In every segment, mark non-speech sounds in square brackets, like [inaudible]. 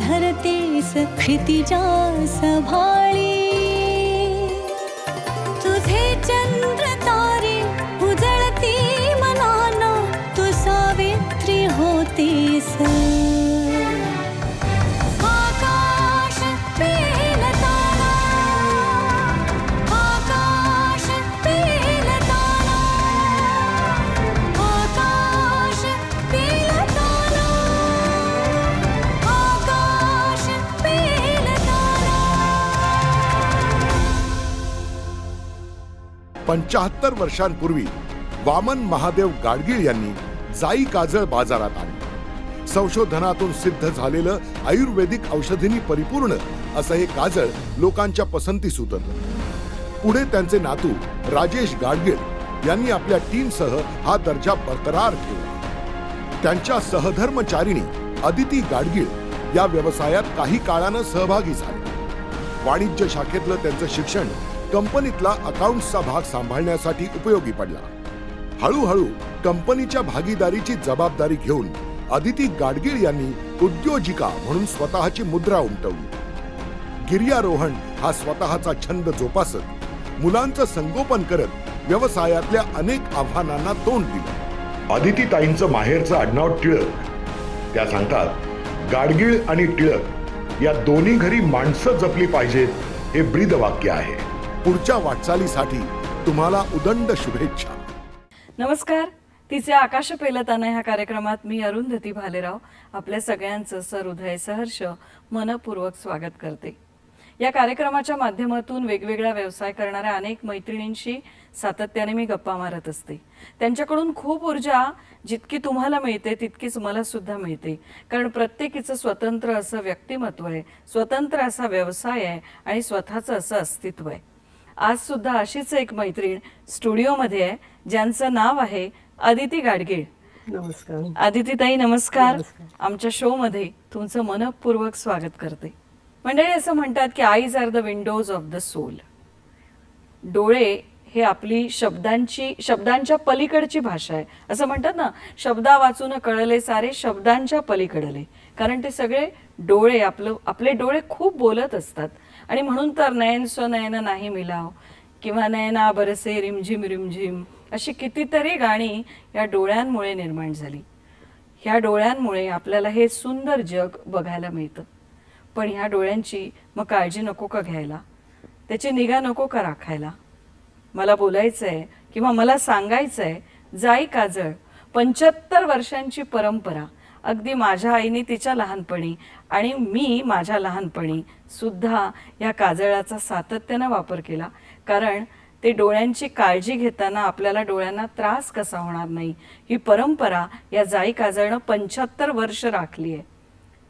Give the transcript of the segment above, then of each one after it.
धरतेस क्षितिजा सभाळी. तुझे चंद्र पंचाहत्तर वर्षांपूर्वी वामन महादेव गाडगीळ यांनी जाई काजळ बाजारात आणली. संशोधनातून सिद्ध झालेलं आयुर्वेदिक औषधींनी परिपूर्ण असं हे काजळ लोकांच्या पसंतीस उतरलं पुढे त्यांचे नातू राजेश गाडगीळ यांनी आपल्या टीमसह हा दर्जा बरकरार ठेवला. त्यांच्या सहधर्मचारिणी अदिती गाडगीळ या व्यवसायात काही काळानं सहभागी झाले. वाणिज्य शाखेतलं त्यांचं शिक्षण कंपनीतला अकाउंट्सचा भाग सांभाळण्यासाठी उपयोगी पडला. हळूहळू कंपनीच्या भागीदारीची जबाबदारी घेऊन अदिती गाडगीळ यांनी उद्योजिका म्हणून स्वतःची मुद्रा उमटवली. गिर्यारोहण हा स्वतःचा छंद जोपासत मुलांचं संगोपन करत व्यवसायातल्या अनेक आव्हानांना तोंड दिलं. अदिती ताईंचं माहेरचं आडनाव टिळक. त्या सांगतात गाडगीळ आणि टिळक या दोन्ही घरी माणसं जपली पाहिजेत हे ब्रीद वाक्य आहे. पुढच्या वाटचालीसाठी तुम्हाला उदंड शुभेच्छा. नमस्कार. तिचे आकाश पेलताना ह्या कार्यक्रमात मी अरुंधती भालेराव आपल्या सगळ्यांचं सहृदय सहर्ष मनपूर्वक स्वागत करते. या कार्यक्रमाच्या माध्यमातून वेगवेगळा व्यवसाय करणाऱ्या अनेक मैत्रिणींशी सातत्याने मी गप्पा मारत असते. त्यांच्याकडून खूप ऊर्जा जितकी तुम्हाला मिळते तितकीच मला सुद्धा मिळते. कारण प्रत्येकीचं स्वतंत्र असं व्यक्तिमत्व आहे स्वतंत्र असा व्यवसाय आहे आणि स्वतःचं असं अस्तित्व आहे. आज सुद्धा अशीच एक मैत्रीण स्टुडिओमध्ये आहे ज्यांचं नाव आहे अदिती गाडगीळ नमस्कार. आदिती ताई नमस्कार. नमस्कार. आमच्या शो मध्ये तुमचं मनपूर्वक स्वागत करते. मंडळी असं म्हणतात की eyes are the windows of the soul डोळे हे आपली शब्दांची शब्दांच्या पलीकडची भाषा आहे. असं म्हणतात ना शब्दा वाचून कळले सारे शब्दांच्या पलीकडले. कारण ते सगळे डोळे आपलं आपले डोळे खूप बोलत असतात. आणि म्हणून तर नयन स्वनयन नाही मिलाव. किंवा नयना बरसे रिमझिम रिमझिम अशी कितीतरी गाणी या डोळ्यांमुळे निर्माण झाली. ह्या डोळ्यांमुळे आपल्याला हे सुंदर जग बघायला मिळतं. पण ह्या डोळ्यांची मग काळजी नको का घ्यायला? त्याची निगा नको का राखायला? मला बोलायचं आहे किंवा मला सांगायचं आहे जाई काजळ पंच्याहत्तर वर्षांची परंपरा अगदी माझ्या आईने तिच्या लहानपणी आणि मी माझ्या लहानपणी सुद्धा या काजळाचा सातत्यानं वापर केला. कारण ते डोळ्यांची काळजी घेताना आपल्याला डोळ्यांना त्रास कसा होणार नाही ही परंपरा या जाई काजळनं पंच्याहत्तर वर्ष राखली आहे.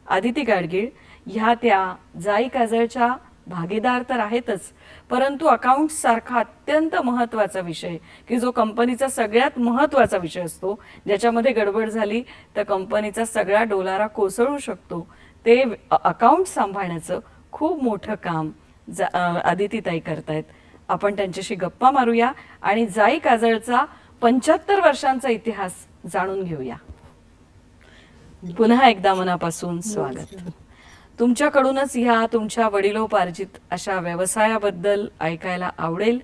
आदिती गाडगीळ ह्या त्या जाई काजळच्या भागीदार तर आहेतच परंतु अकाउंट सारखा अत्यंत महत्त्वाचा विषय की जो कंपनीचा सगळ्यात महत्त्वाचा विषय असतो ज्याच्यामध्ये गडबड झाली तर कंपनीचा सगळा डोलारा कोसळू शकतो. ते अकाउंट सांभाळण्याचं खूप मोठं काम जा आदितीताई करतायत. आपण त्यांच्याशी गप्पा मारूया आणि जाई काजळचा पंच्याहत्तर वर्षांचा इतिहास जाणून घेऊया. पुन्हा एकदा मनापासून स्वागत. तुमच्याकडूनच ह्या तुमच्या वडिलोपार्जित अशा व्यवसायाबद्दल ऐकायला आवडेल.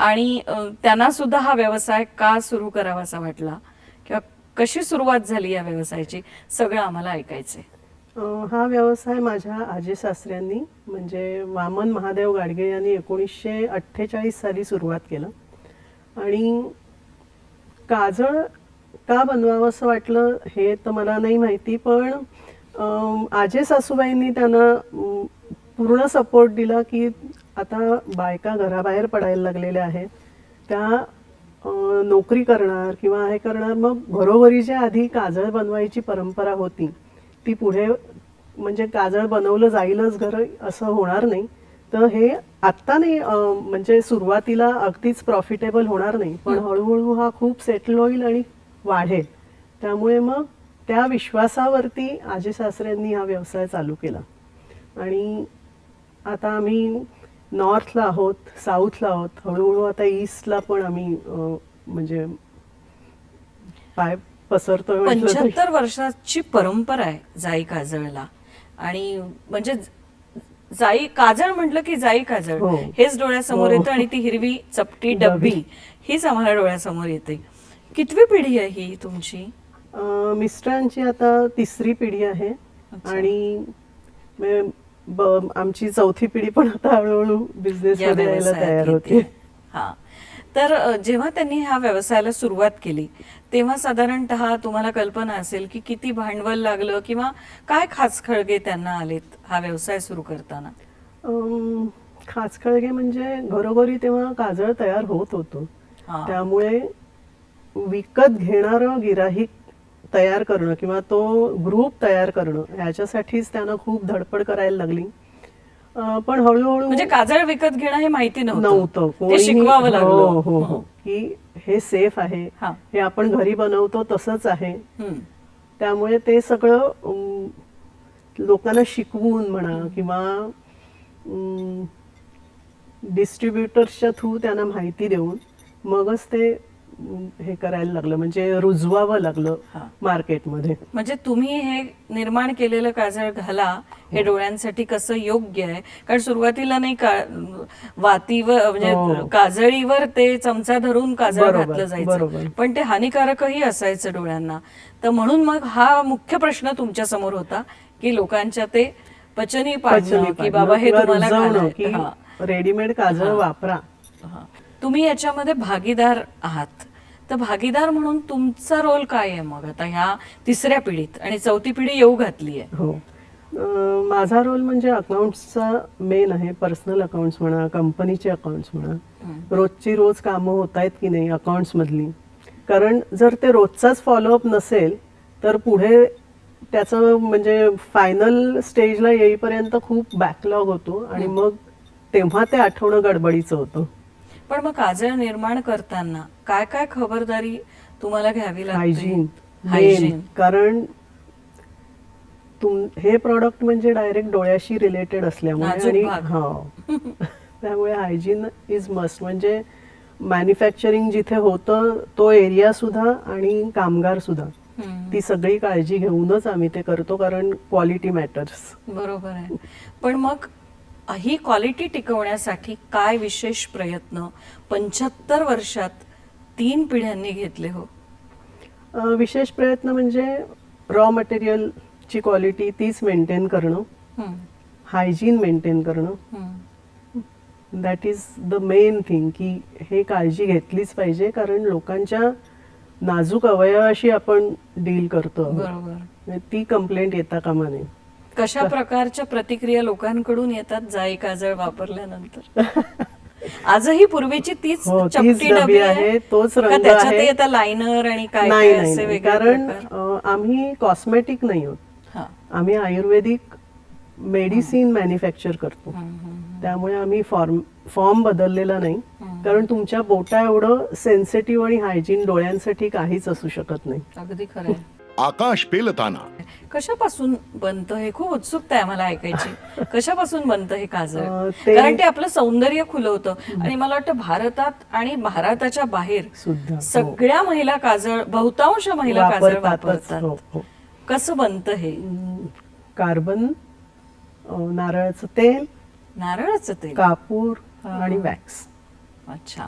आणि त्यांना सुद्धा हा व्यवसाय का सुरू करावासा वाटला? किंवा कशी सुरुवात झाली या व्यवसायाची? सगळं आम्हाला ऐकायचंय. हा व्यवसाय माझ्या आजी सासऱ्यांनी म्हणजे वामन महादेव गाडगे यांनी एकोणीसशे अठ्ठेचाळीस साली सुरुवात केलं. आणि काजळ का बनवावं असं वाटलं हे तर मला नाही माहिती पण आजे सासूबाईंनी त्यांना पूर्ण सपोर्ट दिला की आता बायका घराबाहेर पडायला लागलेल्या आहेत. त्या नोकरी करणार किंवा हे करणार. मग घरोघरी जे आधी काजळ बनवायची परंपरा होती. ती पुढे म्हणजे काजळ बनवलं जाईलच घर असं होणार नाही. तर हे आत्ता नाही म्हणजे सुरुवातीला अगदीच प्रॉफिटेबल होणार नाही. पण हळूहळू हा खूप सेटल होईल आणि वाढेल. त्यामुळे मग त्या विश्वासावरती आजी सासऱ्यांनी हा व्यवसाय चालू केला आणि आता आम्ही नॉर्थला आहोत साऊथला आहोत हळूहळू आता ईस्टला पण आम्ही म्हणजे पाय पसरतोय. पंच्याहत्तर वर्षाची परंपरा आहे जाई काजळला आणि म्हणजे जाई काजळ म्हटलं की जाई काजळ हो. हेच डोळ्यासमोर हो. येतं आणि ती हिरवी चपटी डब्बी. हीच आम्हाला डोळ्यासमोर येते कितवी पिढी आहे ही तुमची मिस्टरांची आता तिसरी पिढी आहे अच्छा. आणि मे- ब- आमची चौथी पिढी पण आता हळूहळू बिझनेस या मध्ये यायला व्यवसायात तयार येते. होते हा तर अ, जेव्हा त्यांनी ह्या व्यवसायाला सुरुवात केली तेव्हा साधारणतः तुम्हाला कल्पना असेल की किती भांडवल लागलं किंवा काय खास खळगे त्यांना आलेत हा व्यवसाय सुरू करताना अं, खाचखळगे म्हणजे घरोघरी तेव्हा काजळ तयार होत होतो हा. त्यामुळे विकत घेणारं गिराहिक तयार करणं किंवा तो ग्रुप तयार करणं ह्याच्यासाठीच त्यांना खूप धडपड करायला लागली. पण हळूहळू म्हणजे काजळ विकत घेणं हे माहिती नव्हतं. शिकवावं हो, लागलं. हो हो. की हे सेफ आहे. हा. हे आपण घरी बनवतो तसंच आहे. त्यामुळे ते सगळं लोकांना शिकवून म्हणा किंवा डिस्ट्रीब्युटर्सच्या थ्रू त्यांना माहिती देऊन मगच ते हे करायला लागलं म्हणजे रुजवावं लागलं. मार्केटमध्ये म्हणजे तुम्ही हे निर्माण केलेलं काजळ घाला हो. हे डोळ्यांसाठी कसं योग्य आहे कारण सुरुवातीला नाही का वातीवर म्हणजे हो. काजळीवर ते चमचा धरून काजळ घातलं जायचं. पण ते हानिकारकही असायचं डोळ्यांना तर म्हणून मग हा मुख्य प्रश्न तुमच्यासमोर होता की लोकांच्या ते पचनी पचनी की बाबा हे तुम्हाला. रेडीमेड काजळ. वापरा. तुम्ही याच्यामध्ये भागीदार आहात तर भागीदार म्हणून तुमचा रोल काय आहे मग? आता ह्या तिसऱ्या पिढीत आणि चौथी पिढी येऊ घातली आहे. हो. अं, माझा रोल म्हणजे अकाउंट्सचा मेन आहे. पर्सनल अकाउंट्स म्हणा कंपनीचे अकाउंट्स म्हणा. रोजची रोज कामं होत आहेत की नाही अकाउंट्स मधली? कारण जर ते रोजचाच फॉलोअप नसेल तर पुढे त्याचं म्हणजे फायनल स्टेजला येईपर्यंत खूप बॅकलॉग होतो आणि मग तेव्हा ते आठवणं गडबडीचं होतं. पण मग काजळ निर्माण करताना काय काय खबरदारी तुम्हाला घ्यावी लागते? हायजीन हायजीन कारण तुम हे प्रॉडक्ट म्हणजे डायरेक्ट डोळ्याशी रिलेटेड असल्यामुळे आणि. हा. [laughs] त्यामुळे हायजीन इज मस्ट म्हणजे मॅन्युफॅक्चरिंग जिथे होतं तो एरिया सुद्धा आणि कामगार सुद्धा. ती सगळी काळजी घेऊनच आम्ही ते करतो कारण क्वालिटी मॅटर्स बरोबर आहे. पण मग ही क्वालिटी टिकवण्यासाठी काय विशेष प्रयत्न? पंच्याहत्तर वर्षात तीन पिढ्यांनी घेतले हो. विशेष प्रयत्न म्हणजे रॉ मटेरियलची क्वालिटी तीच मेंटेन करणं. हायजीन मेंटेन करणं. That is the main thing की हे काळजी घेतलीच पाहिजे कारण लोकांच्या नाजूक अवयवाशी आपण डील करतो म्हणजे ती कंप्लेंट येता कामा नये. कशा प्रकारच्या प्रतिक्रिया लोकांकडून येतात जाई काजळ वापरल्यानंतर [laughs] आजही पूर्वीची तीच हो, चपटी डबी आहे, तोच रंग त्याच्यातही आहे. आता लायनर आणि काय असे नाही. वेगळे कारण प्रकार? अं, आम्ही कॉस्मेटिक नाही आहोत हा. आम्ही आयुर्वेदिक मेडिसिन मॅन्युफॅक्चर करतो हम्म, हम्म, त्यामुळे आम्ही फॉर्म फॉर्म बदललेला नाही हम्म. कारण तुमच्या बोटा एवढं सेन्सिटिव्ह आणि हायजीन डोळ्यांसाठी काहीच असू शकत नाही अगदी खरंय आकाश पेलताना कशापासून बनतं हे खूप उत्सुकता आहे मला ऐकायची. [laughs] कशापासून बनतं हे काजळ? अं, ते- कारण ते आपलं सौंदर्य खुलवतं आणि मला वाटतं भारतात आणि भारताच्या बाहेर सुद्धा. हो. सगळ्या महिला काजळ बहुतांश महिला काजळ वापरतातच. हो, वापरतात. हो. कसं बनतं हे? अं, कार्बन अं, नारळाचं तेल नारळाचं तेल? कापूर. आणि वॅक्स. अच्छा.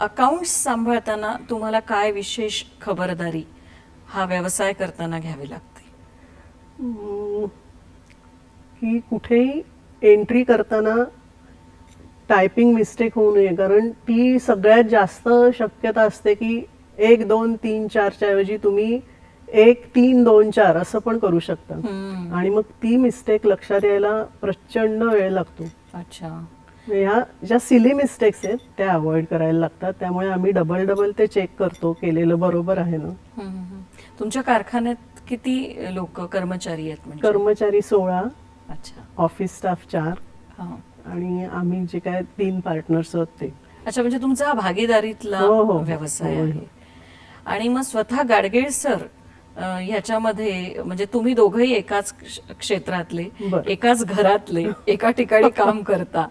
अकाउंट सांभाळताना तुम्हाला काय विशेष खबरदारी? हा व्यवसाय करताना घ्यावी लागते. की कुठेही एंट्री करताना टायपिंग मिस्टेक होऊ नये कारण ती सगळ्यात जास्त शक्यता असते की एक दोन तीन चारच्या ऐवजी तुम्ही एक तीन दोन चार असं पण करू शकता. आणि मग ती मिस्टेक लक्षात यायला प्रचंड वेळ लागतो. अच्छा. ह्या ज्या सिली मिस्टेक्स आहेत त्या अवॉइड करायला लागतात. त्यामुळे आम्ही डबल डबल ते चेक करतो केलेलं बरोबर आहे ना. तुमच्या कारखान्यात किती लोक कर्मचारी आहेत म्हणजे कर्मचारी सोळा अच्छा ऑफिस स्टाफ चार हा. आणि आम्ही जे काय तीन पार्टनर्स आहोत ते अच्छा म्हणजे तुमचा हा भागीदारीतला हो, हो, हो. व्यवसाय हो, हो. आहे आणि मग स्वतः गाडगेळ सर अं, ह्याच्यामध्ये म्हणजे तुम्ही दोघंही एकाच क्ष- क्षेत्रातले बरं. एकाच घरातले एका ठिकाणी [laughs] काम करता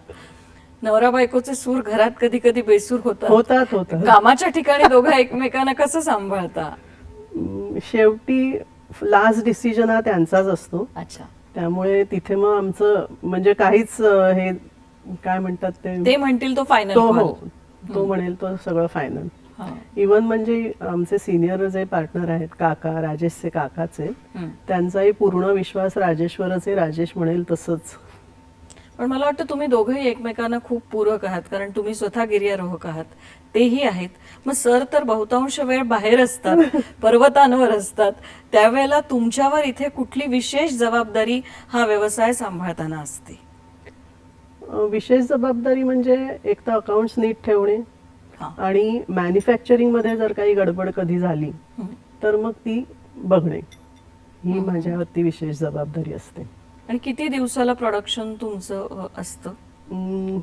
नवरा बायकोचे सूर घरात कधी कधी बेसूर होतात होतात होतात कामाच्या ठिकाणी दोघं एकमेकांना कसं सांभाळता शेवटी लास्ट डिसिजन हा त्यांचाच असतो. अच्छा. त्यामुळे तिथे मग आमचं म्हणजे काहीच हे काय म्हणतात ते? ते म्हणतील तो फायनल तो हो तो म्हणेल तो सगळं फायनल इवन म्हणजे आमचे सिनियर जे पार्टनर आहेत काका राजेशचे काकाचे त्यांचाही पूर्ण विश्वास राजेश्वरच आहे राजेश म्हणेल तसंच. पण मला वाटतं तुम्ही दोघंही एकमेकांना खूप पूरक आहात कारण तुम्ही स्वतः गिर्यारोहक आहात. तेही आहेत. मग सर तर बहुतांश वेळ बाहेर असतात [laughs] पर्वतांवर असतात. त्यावेळेला तुमच्यावर इथे कुठली विशेष जबाबदारी हा व्यवसाय सांभाळताना असते? विशेष जबाबदारी म्हणजे एक तर अकाउंट्स नीट ठेवणे. आणि मॅन्युफॅक्चरिंगमध्ये जर काही गडबड कधी झाली. तर मग ती बघणे. ही. माझ्यावरती विशेष जबाबदारी असते. आणि किती दिवसाला प्रोडक्शन तुमचं अ, असतं? अं,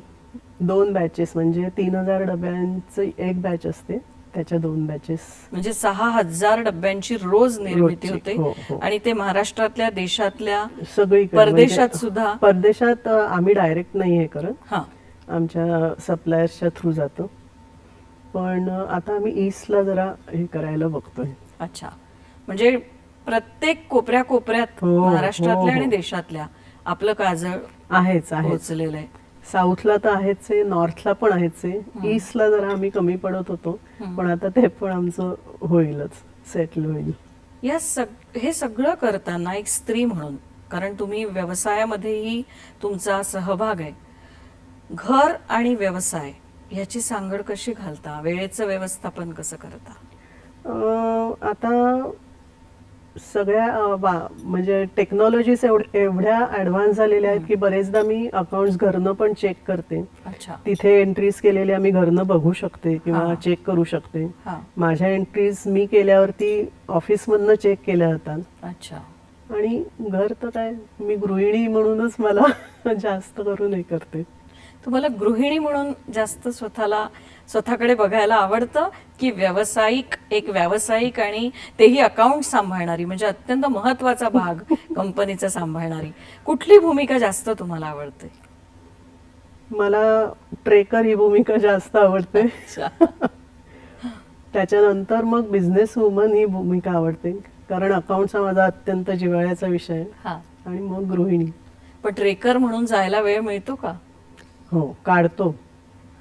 दोन बॅचेस म्हणजे तीन हजार डब्यांचं एक बॅच असते. त्याच्या दोन बॅचेस म्हणजे सहा हजार डब्यांची रोज निर्मिती रोजची, हो, होते. हो. आणि ते महाराष्ट्रातल्या देशातल्या सगळी परदेशात सुद्धा? परदेशात अं, आम्ही डायरेक्ट नाही हे करत. हा. आमच्या सप्लायर्सच्या थ्रू जातो. पण अं, आता आम्ही ईस्टला जरा हे करायला बघतोय. अच्छा. म्हणजे प्रत्येक कोपऱ्या कोपऱ्यात हो, महाराष्ट्रातल्या हो, आणि हो. देशातल्या आपलं काजळ आहेच आहे पोहोचलेलं आहे. साऊथला तर आहेच आहे नॉर्थला पण आहेच आहे. ईस्टला जरा आम्ही कमी पडत होतो पण आता ते पण आमचं होईलच सेटल होईल. या सग हे सगळं करताना एक स्त्री म्हणून कारण तुम्ही व्यवसायामध्येही तुमचा सहभाग आहे. घर आणि व्यवसाय ह्याची सांगड कशी घालता? वेळेचं व्यवस्थापन कसं करता? अं, आता सगळ्या वा- म्हणजे टेक्नॉलॉजीज एवढ्या ऍडव्हान्स झालेल्या आहेत की बरेचदा मी अकाउंट्स घरनं पण चेक करते. अच्छा. तिथे एंट्रीज केलेल्या मी घरनं बघू शकते किंवा. चेक करू शकते. हा. माझ्या एंट्रीज मी केल्यावरती ऑफिसमधनं चेक केल्या जातात. अच्छा. आणि घर तर काय मी गृहिणी म्हणूनच मला [laughs] जास्त करून हे करते. तुम्हाला गृहिणी म्हणून जास्त स्वतःला स्वतःकडे बघायला आवडतं की व्यावसायिक एक व्यावसायिक आणि तेही अकाउंट सांभाळणारी म्हणजे अत्यंत महत्त्वाचा भाग कंपनीचा सांभाळणारी. कुठली भूमिका जास्त तुम्हाला आवडते? मला ट्रेकर ही भूमिका जास्त आवडते. [laughs] त्याच्यानंतर मग बिझनेस वुमन ही भूमिका आवडते कारण अकाउंट्स हा माझा अत्यंत जिव्हाळ्याचा विषय. हा. आणि मग गृहिणी. पण ट्रेकर म्हणून जायला वेळ मिळतो का? हो काढतो.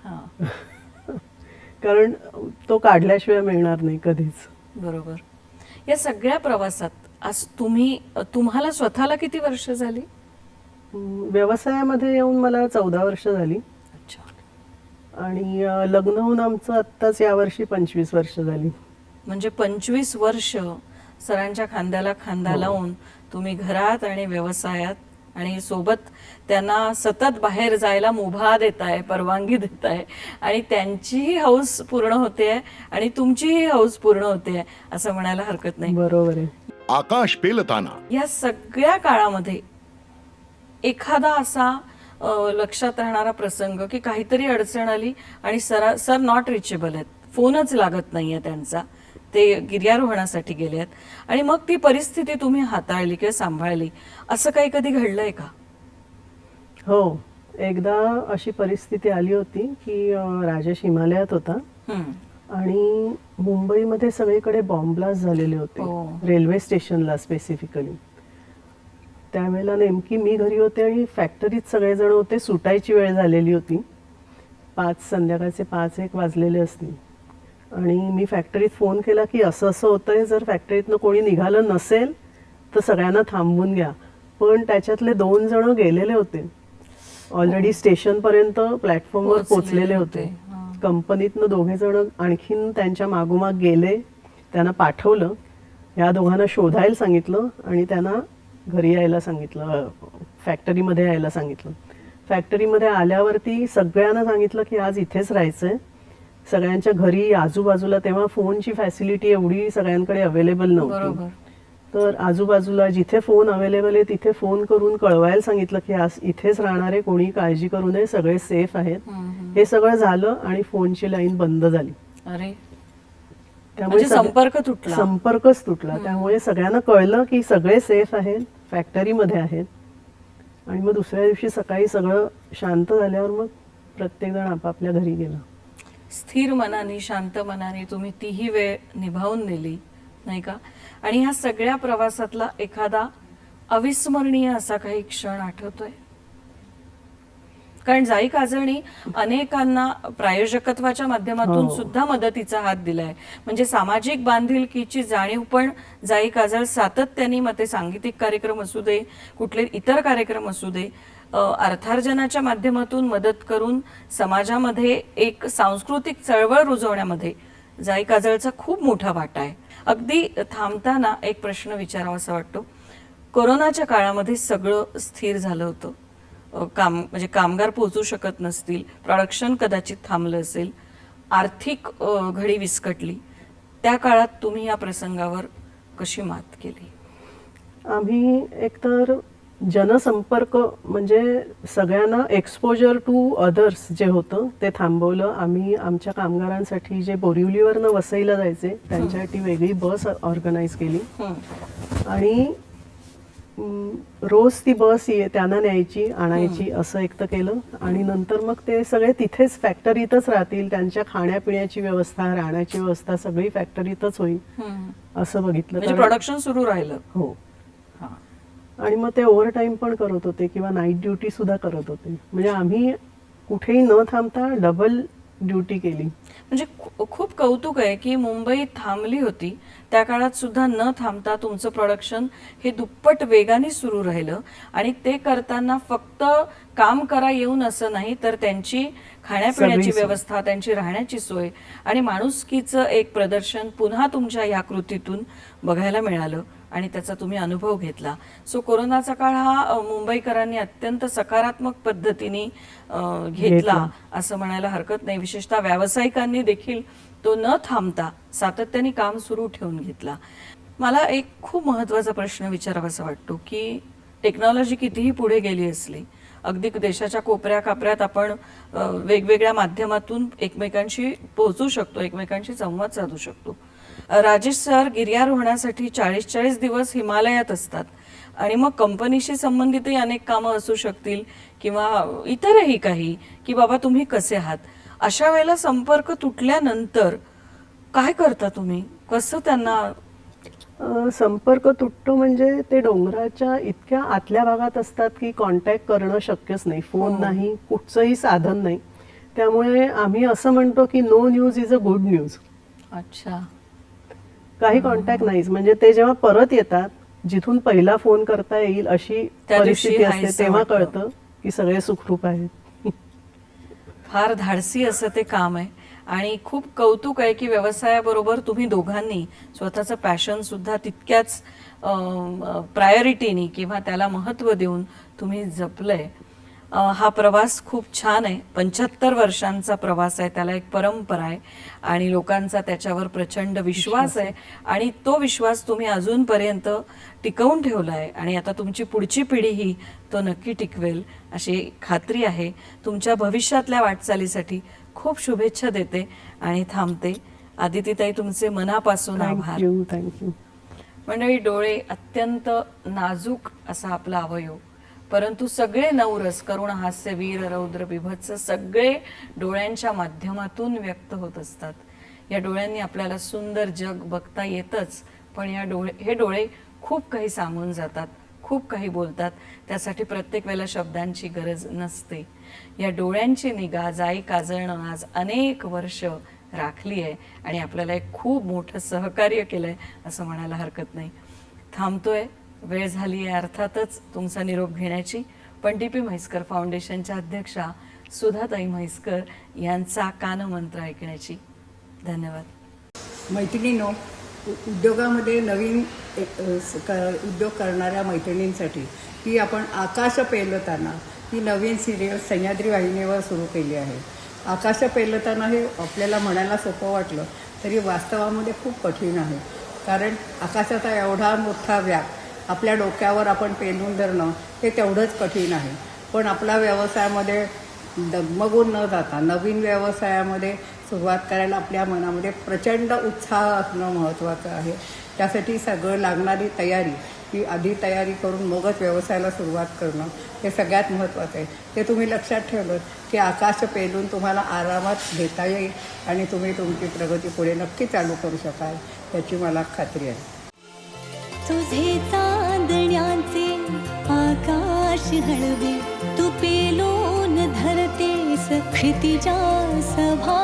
हा. [laughs] कारण तो काढल्याशिवाय मिळणार नाही कधीच. बरोबर. या सगळ्या प्रवासात आज तुम्ही तुम्हाला स्वतःला किती वर्ष झाली? व्यवसायामध्ये येऊन मला चौदा वर्ष झाली. अच्छा. आणि लग्न होऊन आमचं आत्ताच यावर्षी पंचवीस वर्ष झाली. म्हणजे पंचवीस वर्ष सरांच्या खांद्याला खांदा हो. लावून तुम्ही घरात आणि व्यवसायात आणि सोबत त्यांना सतत बाहेर जायला मुभा देताय परवानगी देताय. आणि त्यांचीही हौस पूर्ण होते आणि तुमचीही हौस पूर्ण होते असं म्हणायला हरकत नाही. बरोबर आहे. आकाश पेलताना. या सगळ्या काळामध्ये एखादा असा अ, लक्षात राहणारा प्रसंग की काहीतरी अडचण आली आणि सरा सर नॉट रिचेबल आहेत. फोनच लागत नाहीये त्यांचा. ते गिर्यारोहणासाठी गेले आहेत आणि मग ती परिस्थिती तुम्ही हाताळली किंवा सांभाळली असं काही कधी घडलंय का? हो. एकदा अशी परिस्थिती आली होती की राजेश हिमालयात होता. आणि मुंबईमध्ये सगळीकडे बॉम्ब ब्लास्ट झालेले. होते. रेल्वे स्टेशनला स्पेसिफिकली त्यावेळेला नेमकी मी घरी होते आणि फॅक्टरीत सगळेजण होते. सुटायची वेळ झालेली होती. पाच संध्याकाळचे पाच एक वाजलेले असतील. आणि मी फॅक्टरीत फोन केला की असं असं होतंय जर फॅक्टरीतनं कोणी निघालं नसेल तर सगळ्यांना थांबवून घ्या. पण त्याच्यातले दोन जण गेलेले होते. ऑलरेडी स्टेशनपर्यंत प्लॅटफॉर्मवर पोचलेले होते. होते. कंपनीतनं दोघे जण आणखीन त्यांच्या मागोमाग गेले त्यांना पाठवलं. या दोघांना शोधायला सांगितलं आणि त्यांना घरी यायला सांगितलं फॅक्टरीमध्ये यायला सांगितलं. फॅक्टरीमध्ये आल्यावरती सगळ्यांना सांगितलं की आज इथेच राहायचंय. सगळ्यांच्या घरी आजूबाजूला तेव्हा फोनची फॅसिलिटी एवढी सगळ्यांकडे अवेलेबल नव्हती. तर आजूबाजूला जिथे फोन अवेलेबल आहे तिथे फोन करून कळवायला सांगितलं की आज इथेच राहणारे कोणी काळजी करू नये सगळे सेफ आहेत. हे सगळं झालं आणि फोनची लाईन बंद झाली. अरे. त्यामुळे म्हणजे संपर्क तुटला. संपर्कच तुटला. त्यामुळे सगळ्यांना कळलं की सगळे सेफ आहेत फॅक्टरीमध्ये आहेत. आणि मग दुसऱ्या दिवशी सकाळी सगळं शांत झाल्यावर मग प्रत्येकजण आपापल्या घरी गेला. स्थिर मनाने शांत मनाने तुम्ही तीही वेळ निभावून दिली नाही का? आणि ह्या सगळ्या प्रवासातला एखादा अविस्मरणीय असा काही क्षण आठवतोय? कारण जाई काजळणी अनेकांना प्रायोजकत्वाच्या माध्यमातून हो. सुद्धा मदतीचा हात दिलाय. म्हणजे सामाजिक बांधिलकीची जाणीव पण जाई काजळ सातत्याने मग ते सांगीतिक कार्यक्रम असू दे कुठले इतर कार्यक्रम असू दे अर्थार्जनाच्या माध्यमातून मदत करून समाजामध्ये एक सांस्कृतिक चळवळ रुजवण्यामध्ये जाई काजळचा खूप मोठा वाटा आहे. अगदी थांबताना एक प्रश्न विचारावा असा वाटतो. कोरोनाच्या काळामध्ये सगळं स्थिर झालं होतं. काम म्हणजे कामगार पोहोचू शकत नसतील प्रोडक्शन कदाचित थांबलं असेल आर्थिक घडी विस्कटली. त्या काळात तुम्ही या प्रसंगावर कशी मात केली? आम्ही एकतर जनसंपर्क म्हणजे सगळ्यांना एक्सपोजर टू अदर्स जे होतं ते थांबवलं. आम्ही आमच्या कामगारांसाठी जे बोरिवलीवरनं वसईला जायचे त्यांच्यासाठी वेगळी बस ऑर्गनाईज केली. आणि रोज ती बस ये त्यांना न्यायची आणायची असं एक तर केलं. आणि नंतर मग ते सगळे तिथेच फॅक्टरीतच राहतील. त्यांच्या खाण्यापिण्याची व्यवस्था राहण्याची व्यवस्था सगळी फॅक्टरीतच होईल. असं बघितलं म्हणजे प्रोडक्शन सुरू राहिलं. हा. आणि मग ते ओव्हरटाईम पण करत होते किंवा नाईट ड्युटी सुद्धा करत होते. म्हणजे आम्ही कुठेही न थांबता डबल ड्युटी केली. म्हणजे खूप कौतुक आहे की मुंबई थांबली होती. त्या काळात सुद्धा न थांबता तुमचं प्रोडक्शन हे दुप्पट वेगाने सुरू राहिलं. आणि ते करताना फक्त काम करा येऊन असं नाही तर त्यांची खाण्यापिण्याची. व्यवस्था त्यांची राहण्याची सोय आणि माणुसकीचं एक प्रदर्शन पुन्हा तुमच्या या कृतीतून बघायला मिळालं आणि त्याचा तुम्ही अनुभव घेतला सो कोरोनाचा काळ हा मुंबईकरांनी अत्यंत सकारात्मक पद्धतीने घेतला. असं म्हणायला हरकत नाही विशेषतः व्यावसायिकांनी देखील तो न थांबता सातत्याने काम सुरू ठेवून घेतला मला एक खूप महत्त्वाचा प्रश्न विचारावासा वाटतो की टेक्नॉलॉजी कितीही पुढे गेली असली अगदी देशाच्या कोपऱ्या कापऱ्यात आपण वेगवेगळ्या माध्यमातून एकमेकांशी पोहोचू शकतो एकमेकांशी संवाद साधू शकतो. राजेश सर गिर्यारोहणासाठी चाळीस चाळीस दिवस हिमालयात असतात आणि मग कंपनीशी संबंधितही अनेक कामं असू शकतील किंवा इतरही काही की बाबा तुम्ही कसे आहात? अशा वेळेला संपर्क तुटल्यानंतर काय करता तुम्ही? कसं त्यांना संपर्क तुटतो म्हणजे ते डोंगराच्या इतक्या आतल्या भागात असतात की कॉन्टॅक्ट करणं शक्यच नाही. फोन हो. नाही कुठचंही साधन नाही. त्यामुळे आम्ही असं म्हणतो की no news is a good news अच्छा. काही कॉन्टॅक्ट नाहीच. म्हणजे ते जेव्हा परत येतात जिथून पहिला फोन करता येईल अशी परिस्थिती असते तेव्हा. कळतं की सगळे सुखरूप आहेत. फार धाडसी असं ते काम आहे. आणि खूप कौतुक आहे की व्यवसायाबरोबर तुम्ही दोघांनी स्वतःचं पॅशन सुद्धा तितक्याच प्रायोरिटीनी किंवा त्याला महत्त्व देऊन तुम्ही जपलंय. हा प्रवास खूप छान आहे. पंच्याहत्तर वर्षांचा प्रवास आहे. त्याला एक परंपरा आहे. आणि लोकांचा त्याच्यावर प्रचंड विश्वास आहे. आणि तो विश्वास तुम्ही अजूनपर्यंत टिकवून ठेवला आहे आणि आता तुमची पुढची पिढीही तो नक्की टिकवेल अशी खात्री आहे. तुमच्या भविष्यातल्या वाटचालीसाठी खूप शुभेच्छा देते आणि थांबते. आदितीताई तुमचे मनापासून आभार. थँक्यू मंडळी डोळे अत्यंत नाजूक असा आपला अवयव. परंतु सगळे नवरस करुण हास्य वीर रौद्र बिभत्स सगळे डोळ्यांच्या माध्यमातून व्यक्त होत असतात. या डोळ्यांनी आपल्याला सुंदर जग बघता येतच पण या डोळे हे डोळे खूप काही सांगून जातात. खूप काही बोलतात. त्यासाठी प्रत्येक वेळेला शब्दांची गरज नसते. या डोळ्यांची निगा जाई काजळणं आज अनेक वर्ष राखली आहे आणि आपल्याला एक खूप मोठं सहकार्य केलंय असं म्हणायला हरकत नाही. थांबतोय. वेळ झाली आहे अर्थातच तुमचा निरोप घेण्याची. पण डी पी म्हैसकर फाउंडेशनच्या अध्यक्षा सुधाताई म्हैसकर यांचा कानमंत्र ऐकण्याची. धन्यवाद. मैत्रिणीनो उद्योगामध्ये नवीन क- उद्योग करणाऱ्या मैत्रिणींसाठी ती आपण आकाश पेलताना ही नवीन सिरियल सह्याद्री वाहिनीवर सुरू केली आहे. आकाश पेलताना हे आपल्याला म्हणायला सोपं वाटलं तरी वास्तवामध्ये खूप कठीण आहे. कारण आकाशाचा एवढा मोठा व्याप आपल्या डोक्यावर आपण पेलून धरणं हे तेवढंच कठीण आहे. पण आपला व्यवसायामध्ये दगमगून न जाता नवीन व्यवसायामध्ये सुरुवात करायला आपल्या मनामध्ये प्रचंड उत्साह असणं महत्त्वाचं आहे. त्यासाठी सगळं लागणारी तयारी ही आधी तयारी करून मगच व्यवसायाला सुरुवात करणं हे सगळ्यात महत्त्वाचं आहे. ते तुम्ही लक्षात ठेवलं की आकाश पेलून तुम्हाला आरामात घेता येईल आणि तुम्ही तुमची प्रगती पुढे नक्की चालू करू शकाल याची मला खात्री आहे. तुझे चांदण्याचे आकाश हळवे तू पेलोन सखि जा सभा